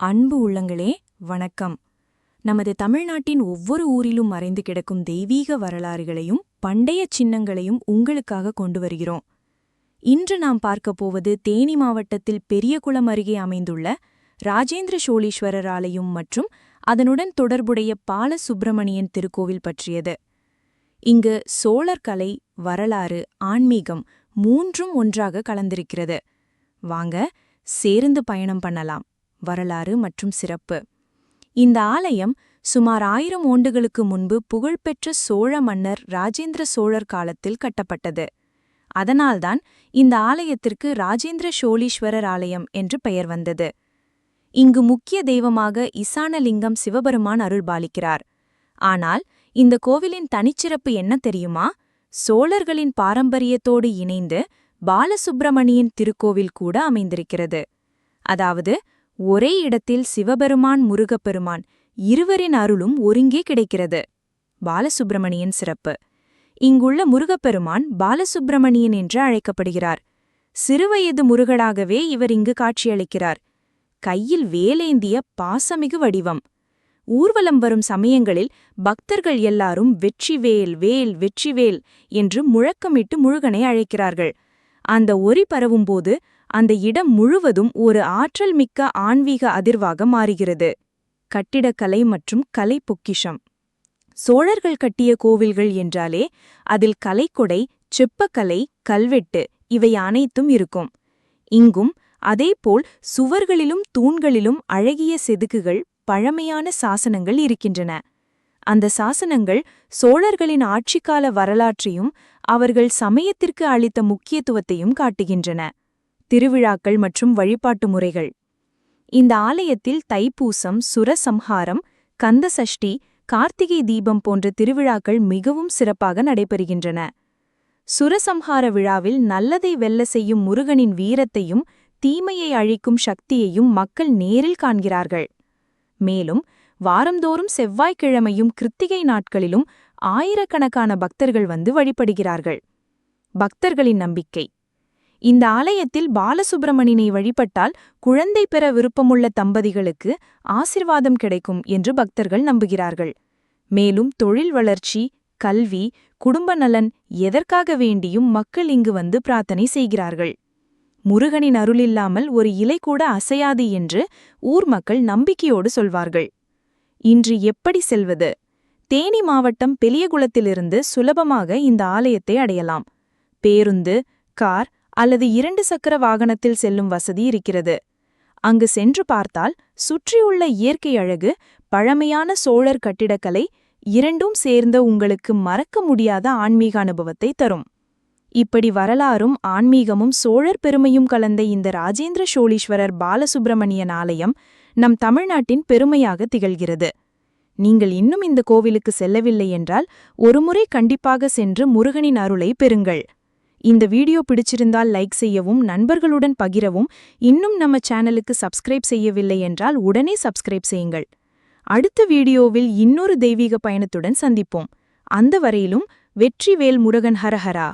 அன்பு உள்ளங்களே வணக்கம். நமது தமிழ்நாட்டின் ஒவ்வொரு ஊரிலும் மறைந்து கிடக்கும் தெய்வீக வரலாறுகளையும் பண்டைய சின்னங்களையும் உங்களுக்காக கொண்டு வருகிறோம். இன்று நாம் பார்க்கப் போவது தேனி மாவட்டத்தில் பெரியகுளம் அருகே அமைந்துள்ள ராஜேந்திர சோழீஸ்வரர் ஆலயம் மற்றும் அதனுடன் தொடர்புடைய பாலசுப்பிரமணியன் திருக்கோவில் பற்றியது. இங்கு சோழர் கலை வரலாறு ஆன்மீகம் மூன்றும் ஒன்றாக கலந்திருக்கிறது. வாங்க சேர்ந்து பயணம் பண்ணலாம். வரலாறு மற்றும் சிறப்பு. இந்த ஆலயம் சுமார் ஆயிரம் ஆண்டுகளுக்கு முன்பு புகழ்பெற்ற சோழ மன்னர் ராஜேந்திர சோழர் காலத்தில் கட்டப்பட்டது. அதனால்தான் இந்த ஆலயத்திற்கு ராஜேந்திர சோழீஸ்வரர் ஆலயம் என்று பெயர் வந்தது. இங்கு முக்கிய தெய்வமாக இசானலிங்கம் சிவபெருமான் அருள்பாலிக்கிறார். ஆனால் இந்த கோவிலின் தனிச்சிறப்பு என்ன தெரியுமா? சோழர்களின் பாரம்பரியத்தோடு இணைந்து பாலசுப்பிரமணியின் திருக்கோவில் கூட அமைந்திருக்கிறது. அதாவது ஒரே இடத்தில் சிவபெருமான் முருகப்பெருமான் இருவரின் அருளும் ஒருங்கே கிடைக்கிறது. பாலசுப்பிரமணியன் சிறப்பு. இங்குள்ள முருகப்பெருமான் பாலசுப்பிரமணியன் என்று அழைக்கப்படுகிறார். சிறுவயது முருகனாகவே இவர் இங்கு காட்சியளிக்கிறார். கையில் வேலேந்திய பாசமிகு வடிவம். ஊர்வலம் வரும் சமயங்களில் பக்தர்கள் எல்லாரும் வெற்றிவேல் வேல் வெற்றிவேல் என்று முழக்கமிட்டு முருகனை அழைக்கிறார்கள். அந்த ஒரி பரவும்போது அந்த இடம் முழுவதும் ஒரு ஆற்றல் மிக்க ஆன்மீக அதிர்வாக மாறுகிறது. கட்டிடக்கலை மற்றும் கலை பொக்கிஷம். சோழர்கள் கட்டிய கோவில்கள் என்றாலே அதில் கலைக்கொடை செப்பக்கலை கல்வெட்டு இவை அனைத்தும் இருக்கும். இங்கும் அதேபோல் சுவர்களிலும் தூண்களிலும் அழகிய செதுக்குகள் பழமையான சாசனங்கள் இருக்கின்றன. அந்த சாசனங்கள் சோழர்களின் ஆட்சிக்கால வரலாற்றையும் அவர்கள் சமயத்திற்கு அளித்த முக்கியத்துவத்தையும் காட்டுகின்றன. திருவிழாக்கள் மற்றும் வழிபாட்டு முறைகள். இந்த ஆலயத்தில் தைப்பூசம் சுரசம்ஹாரம் கந்தசஷ்டி கார்த்திகை தீபம் போன்ற திருவிழாக்கள் மிகவும் சிறப்பாக நடைபெறுகின்றன. சுரசம்ஹார விழாவில் நல்லதை வெல்ல செய்யும் முருகனின் வீரத்தையும் தீமையை அழிக்கும் சக்தியையும் மக்கள் நேரில் காண்கிறார்கள். மேலும் வாரந்தோறும் செவ்வாய்க்கிழமையும் கிருத்திகை நாட்களிலும் ஆயிரக்கணக்கான பக்தர்கள் வந்து வழிபடுகிறார்கள். பக்தர்களின் நம்பிக்கை. இந்த ஆலயத்தில் பாலசுப்பிரமணியனை வழிபட்டால் குழந்தை பெற விருப்பமுள்ள தம்பதிகளுக்கு ஆசிர்வாதம் கிடைக்கும் என்று பக்தர்கள் நம்புகிறார்கள். மேலும் தொழில் வளர்ச்சி கல்வி குடும்ப நலன் எதற்காக வேண்டியும் மக்கள் இங்கு வந்து பிரார்த்தனை செய்கிறார்கள். முருகனின் அருளில்லாமல் ஒரு இலை கூட அசையாது என்று ஊர் மக்கள் நம்பிக்கையோடு சொல்வார்கள். இன்று எப்படி செல்வது? தேனி மாவட்டம் பெலியகுளத்திலிருந்து சுலபமாக இந்த ஆலயத்தை அடையலாம். பேருந்து கார் அல்லது இரண்டு சக்கர வாகனத்தில் செல்லும் வசதி இருக்கிறது. அங்கு சென்று பார்த்தால் சுற்றியுள்ள இயற்கை அழகு பழமையான சோழர் கட்டிடக்கலை இரண்டும் சேர்ந்த உங்களுக்கு மறக்க முடியாத ஆன்மீக அனுபவத்தை தரும். இப்படி வரலாறும் ஆன்மீகமும் சோழர் பெருமையும் கலந்த இந்த ராஜேந்திர சோழீஸ்வரர் பாலசுப்பிரமணியன் ஆலயம் நம் தமிழ்நாட்டின் பெருமையாக திகழ்கிறது. நீங்கள் இன்னும் இந்த கோவிலுக்கு செல்லவில்லை என்றால் ஒருமுறை கண்டிப்பாக சென்று முருகனின் அருளை பெறுங்கள். இந்த வீடியோ பிடிச்சிருந்தால் லைக் செய்யவும் நண்பர்களுடன் பகிரவும். இன்னும் நம்ம சேனலுக்கு சப்ஸ்கிரைப் செய்யவில்லை என்றால் உடனே சப்ஸ்கிரைப் செய்யுங்கள். அடுத்த வீடியோவில் இன்னொரு தெய்வீக பயணத்துடன் சந்திப்போம். அந்த வரையிலும் வெற்றிவேல் முருகன் ஹரஹரா